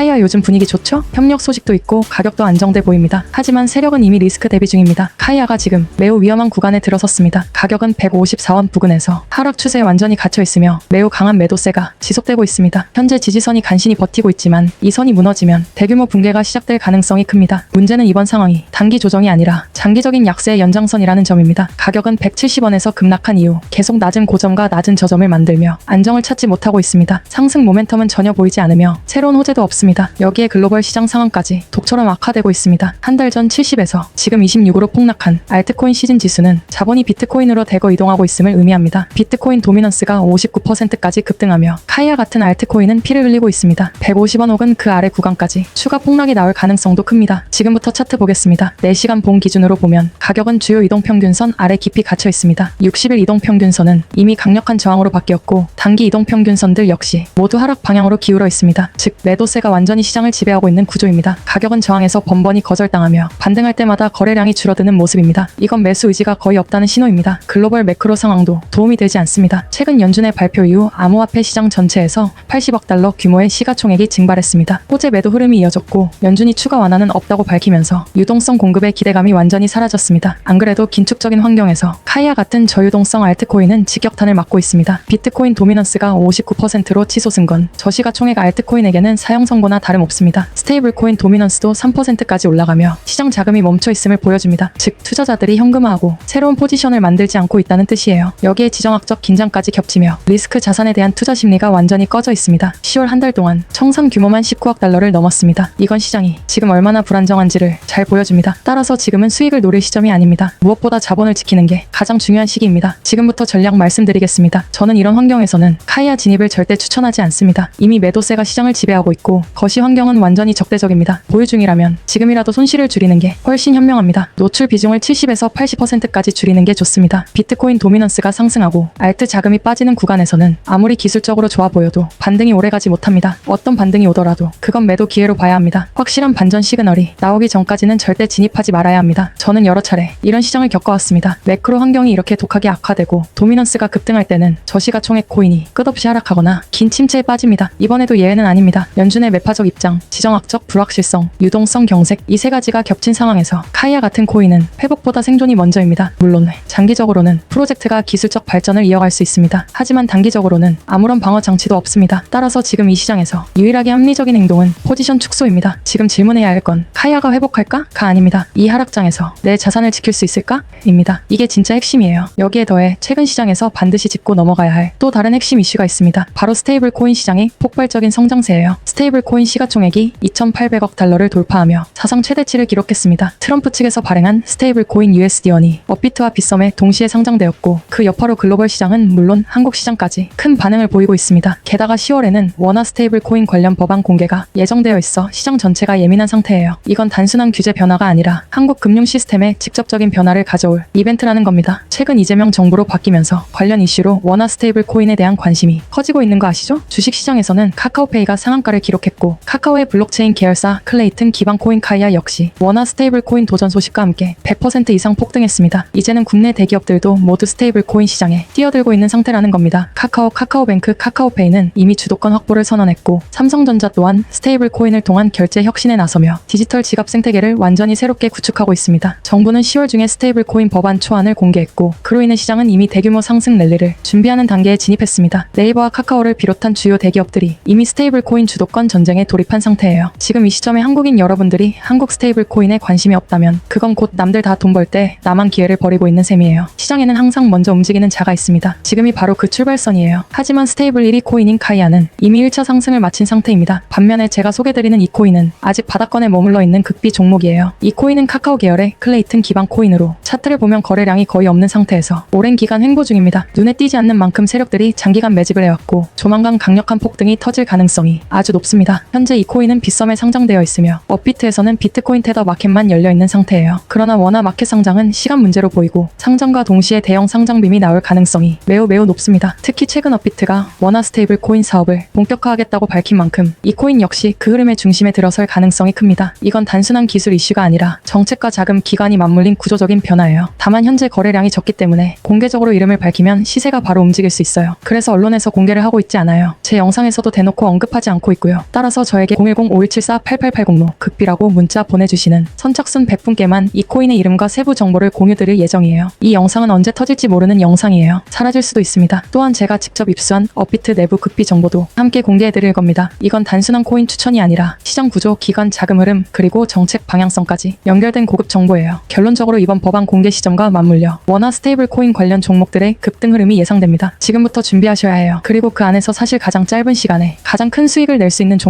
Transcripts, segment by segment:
카이아 요즘 분위기 좋죠? 협력 소식도 있고 가격도 안정돼 보입니다. 하지만 세력은 이미 리스크 대비 중입니다. 카이아가 지금 매우 위험한 구간에 들어섰습니다. 가격은 154원 부근에서 하락 추세에 완전히 갇혀 있으며 매우 강한 매도세가 지속되고 있습니다. 현재 지지선이 간신히 버티고 있지만 이 선이 무너지면 대규모 붕괴가 시작될 가능성이 큽니다. 문제는 이번 상황이 단기 조정이 아니라 장기적인 약세의 연장선이라는 점입니다. 가격은 170원에서 급락한 이후 계속 낮은 고점과 낮은 저점을 만들며 안정을 찾지 못하고 있습니다. 상승 모멘텀은 전혀 보이지 않으며 새로운 호재도 없습니다. 여기에 글로벌 시장 상황까지 독처럼 악화되고 있습니다. 한 달 전 70에서 지금 26으로 폭락한 알트코인 시즌 지수는 자본이 비트코인으로 대거 이동하고 있음을 의미합니다. 비트코인 도미넌스가 59%까지 급등하며 카이아 같은 알트코인은 피를 흘리고 있습니다. 150원 혹은 그 아래 구간까지 추가 폭락이 나올 가능성도 큽니다. 지금부터 차트 보겠습니다. 4시간 봉 기준으로 보면 가격은 주요 이동평균선 아래 깊이 갇혀 있습니다. 60일 이동평균선은 이미 강력한 저항으로 바뀌었고 단기 이동평균선들 역시 모두 하락 방향으로 기울어 있습니다. 즉 매도세가 완 전히 시장을 지배하고 있는 구조입니다. 가격은 저항에서 번번이 거절당하며 반등할 때마다 거래량이 줄어드는 모습입니다. 이건 매수 의지가 거의 없다는 신호입니다. 글로벌 매크로 상황도 도움이 되지 않습니다. 최근 연준의 발표 이후 암호화폐 시장 전체에서 80억 달러 규모의 시가총액이 증발했습니다. 호재 매도 흐름이 이어졌고 연준이 추가 완화는 없다고 밝히면서 유동성 공급의 기대감이 완전히 사라졌습니다. 안 그래도 긴축적인 환경에서 카이아 같은 저유동성 알트코인은 직격탄을 맞고 있습니다. 비트코인 도미넌스가 59%로 치솟은 건 저시가총액 알트코인에게는 사형 선고나 다름없습니다. 스테이블 코인 도미넌스도 3%까지 올라가며 시장 자금이 멈춰 있음을 보여줍니다. 즉 투자자들이 현금화하고 새로운 포지션을 만들지 않고 있다는 뜻이에요. 여기에 지정학적 긴장까지 겹치며 리스크 자산에 대한 투자 심리가 완전히 꺼져 있습니다. 10월 한 달 동안 청산 규모만 19억 달러를 넘었습니다. 이건 시장이 지금 얼마나 불안정한지를 잘 보여줍니다. 따라서 지금은 수익을 노릴 시점이 아닙니다. 무엇보다 자본을 지키는 게 가장 중요한 시기입니다. 지금부터 전략 말씀드리겠습니다. 저는 이런 환경에서는 카이아 진입을 절대 추천하지 않습니다. 이미 매도세가 시장을 지배하고 있고 거시 환경은 완전히 적대적입니다. 보유 중이라면 지금이라도 손실을 줄이는 게 훨씬 현명합니다. 노출 비중을 70에서 80%까지 줄이는 게 좋습니다. 비트코인 도미넌스가 상승하고 알트 자금이 빠지는 구간에서는 아무리 기술적으로 좋아 보여도 반등이 오래가지 못합니다. 어떤 반등이 오더라도 그건 매도 기회로 봐야 합니다. 확실한 반전 시그널이 나오기 전까지는 절대 진입하지 말아야 합니다. 저는 여러 차례 이런 시장을 겪어왔습니다. 매크로 환경이 이렇게 독하게 악화되고 도미넌스가 급등할 때는 저시가총액 코인이 끝없이 하락하거나 긴 침체에 빠집니다. 이번에도 예외는 아닙니다. 연준의 매파적 입장, 지정학적 불확실성, 유동성 경색 이 세 가지가 겹친 상황에서 카이아 같은 코인은 회복보다 생존이 먼저입니다. 물론 장기적으로는 프로젝트가 기술적 발전을 이어갈 수 있습니다. 하지만 단기적으로는 아무런 방어 장치도 없습니다. 따라서 지금 이 시장에서 유일하게 합리적인 행동은 포지션 축소입니다. 지금 질문해야 할 건 카이아가 회복할까?가 아닙니다. 이 하락장에서 내 자산을 지킬 수 있을까? 입니다. 이게 진짜 핵심이에요. 여기에 더해 최근 시장에서 반드시 짚고 넘어가야 할 또 다른 핵심 이슈가 있습니다. 바로 스테이블 코인 시장의 폭발적인 성장세예요. 스테이블 코인 시가총액이 2,800억 달러를 돌파하며 사상 최대치를 기록했습니다. 트럼프 측에서 발행한 스테이블 코인 USD원이 업비트와 빗썸에 동시에 상장되었고 그 여파로 글로벌 시장은 물론 한국 시장까지 큰 반응을 보이고 있습니다. 게다가 10월에는 원화 스테이블 코인 관련 법안 공개가 예정되어 있어 시장 전체가 예민한 상태예요. 이건 단순한 규제 변화가 아니라 한국 금융 시스템에 직접적인 변화를 가져올 이벤트라는 겁니다. 최근 이재명 정부로 바뀌면서 관련 이슈로 원화 스테이블 코인에 대한 관심이 커지고 있는 거 아시죠? 주식 시장에서는 카카오페이가 상한가를 기록했 고 카카오의 블록체인 계열사 클레이튼 기반 코인 카이아 역시 원화 스테이블 코인 도전 소식과 함께 100% 이상 폭등했습니다. 이제는 국내 대기업들도 모두 스테이블 코인 시장에 뛰어들고 있는 상태라는 겁니다. 카카오, 카카오뱅크, 카카오페이는 이미 주도권 확보를 선언했고 삼성전자 또한 스테이블 코인을 통한 결제 혁신에 나서며 디지털 지갑 생태계를 완전히 새롭게 구축하고 있습니다. 정부는 10월 중에 스테이블 코인 법안 초안을 공개했고 그로 인해 시장은 이미 대규모 상승 랠리를 준비하는 단계에 진입했습니다. 네이버와 카카오를 비롯한 주요 대기업들이 이미 스테이블 코인 주도권 전쟁 에 돌입한 상태예요. 지금 이 시점에 한국인 여러분들이 한국 스테이블 코인에 관심이 없다면 그건 곧 남들 다 돈 벌 때 나만 기회를 버리고 있는 셈이에요. 시장에는 항상 먼저 움직이는 자가 있습니다. 지금이 바로 그 출발선이에요. 하지만 스테이블 1위 코인인 카이아는 이미 1차 상승을 마친 상태입니다. 반면에 제가 소개드리는 이 코인은 아직 바닥권에 머물러 있는 극비 종목이에요. 이 코인은 카카오 계열의 클레이튼 기반 코인으로 차트를 보면 거래량이 거의 없는 상태에서 오랜 기간 횡보 중입니다. 눈에 띄지 않는 만큼 세력들이 장기간 매집을 해왔고 조만간 강력한 폭등이 터질 가능성이 아주 높습니다. 현재 이 코인은 빗썸에 상장되어 있으며 업비트에서는 비트코인 테더 마켓만 열려 있는 상태예요. 그러나 원화 마켓 상장은 시간 문제로 보이고 상장과 동시에 대형 상장빔이 나올 가능성이 매우 매우 높습니다. 특히 최근 업비트가 원화 스테이블 코인 사업을 본격화하겠다고 밝힌 만큼 이 코인 역시 그 흐름의 중심에 들어설 가능성이 큽니다. 이건 단순한 기술 이슈가 아니라 정책과 자금 기관이 맞물린 구조적인 변화예요. 다만 현재 거래량이 적기 때문에 공개적으로 이름을 밝히면 시세가 바로 움직일 수 있어요. 그래서 언론에서 공개를 하고 있지 않아요. 제 영상에서도 대놓고 언급하지 않고 있고요. 따라서 따라서 저에게 010-5174-8880로 극비라고 문자 보내주시는 선착순 100분께만 이 코인의 이름과 세부 정보를 공유드릴 예정이에요. 이 영상은 언제 터질지 모르는 영상이에요. 사라질 수도 있습니다. 또한 제가 직접 입수한 업비트 내부 극비 정보도 함께 공개해드릴 겁니다. 이건 단순한 코인 추천이 아니라 시장 구조, 기관 자금 흐름, 그리고 정책 방향성까지 연결된 고급 정보예요. 결론적으로 이번 법안 공개 시점과 맞물려 원화 스테이블 코인 관련 종목들의 급등 흐름이 예상됩니다. 지금부터 준비하셔야 해요. 그리고 그 안에서 사실 가장 짧은 시간에 가장 큰 수익을 낼 수 있는 종목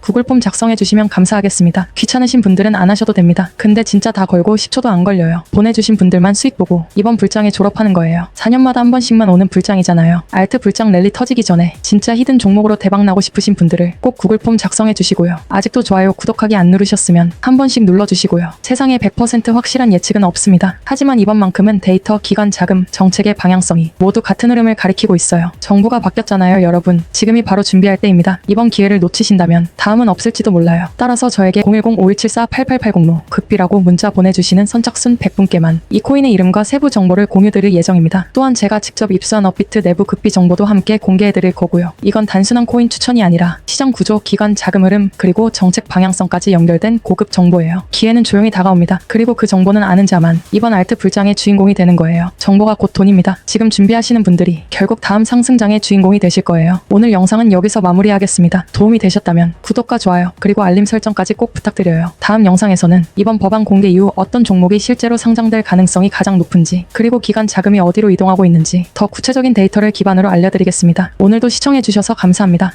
구글 폼 작성해 주시면 감사하겠습니다. 귀찮으신 분들은 안 하셔도 됩니다. 근데 진짜 다 걸고 10초도 안 걸려요. 보내주신 분들만 수익 보고 이번 불장에 졸업하는 거예요. 4년마다 한 번씩만 오는 불장이잖아요. 알트 불장 랠리 터지기 전에 진짜 히든 종목으로 대박 나고 싶으신 분들을 꼭 구글 폼 작성해 주시고요. 아직도 좋아요, 구독하기 안 누르셨으면 한 번씩 눌러주시고요. 세상에 100% 확실한 예측은 없습니다. 하지만 이번만큼은 데이터, 기관 자금, 정책의 방향성이 모두 같은 흐름을 가리키고 있어요. 정부가 바뀌었잖아요, 여러분. 지금이 바로 준비할 때입니다. 이번 기회를 놓치신다면 다음은 없을지도 몰라요. 따라서 저에게 010-5174-8880로 극비라고 문자 보내주시는 선착순 100분께만 이 코인의 이름과 세부 정보를 공유드릴 예정입니다. 또한 제가 직접 입수한 업비트 내부 극비 정보도 함께 공개해드릴 거고요. 이건 단순한 코인 추천이 아니라 시장 구조, 기관 자금 흐름, 그리고 정책 방향성까지 연결된 고급 정보예요. 기회는 조용히 다가옵니다. 그리고 그 정보는 아는 자만 이번 알트 불장의 주인공이 되는 거예요. 정보가 곧 돈입니다. 지금 준비하시는 분들이 결국 다음 상승장의 주인공이 되실 거예요. 오늘 영상은 여기서 마무리하겠습니다. 도움이 되셨다면 구독과 좋아요, 그리고 알림 설정까지 꼭 부탁드려요. 다음 영상에서는 이번 법안 공개 이후 어떤 종목이 실제로 상장될 가능성이 가장 높은지, 그리고 기관 자금이 어디로 이동하고 있는지 더 구체적인 데이터를 기반으로 알려드리겠습니다. 오늘도 시청해주셔서 감사합니다.